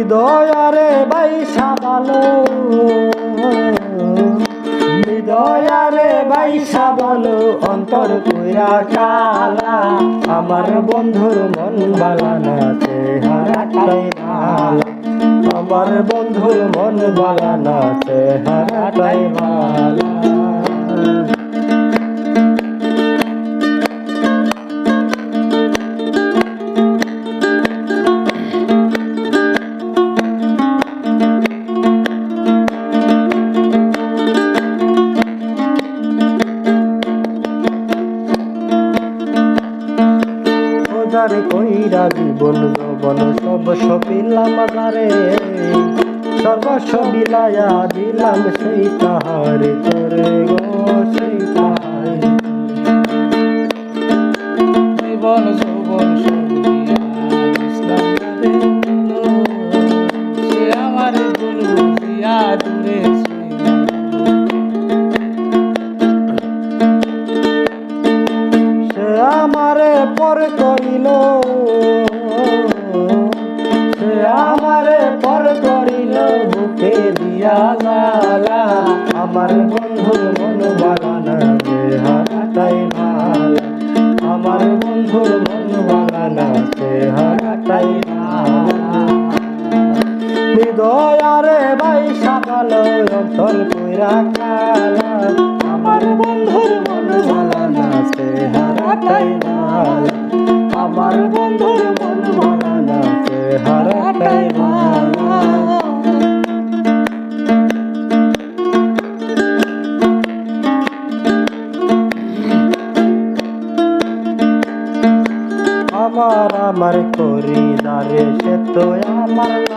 হৃদয়ারে বাইসা ভালো হৃদয়ারে বাইসা বলো, অন্তর কইরা কালা। আমার বন্ধুর মন বালানা চেহারাটাই ভালো আমার বন্ধুর মন বালানা চেহারাটাই ভালো খোঁজার কইরা জীবন যৌবন সব সপিলাম তারে সর্বস্ব বিলায়া দিলাম সেই তাহারে তোরে গো, সেই তাহারে। জীবন যৌবন সব আমার আমারে পর করিল। সে আমারে পর করিল, বুকে দিয়া লালা। আমার বন্ধুর মন বালানা চেহারাটাই ভালো। আমার বন্ধুর মন বালানা চেহারাটাই ভালো। হৃদয়ারে ভাই সাকালো কইরা কালা। আমার বন্ধুর মন হারাটাই ভালা নাচে হারাটাই আমার আমার করি দারে সে তো আমার।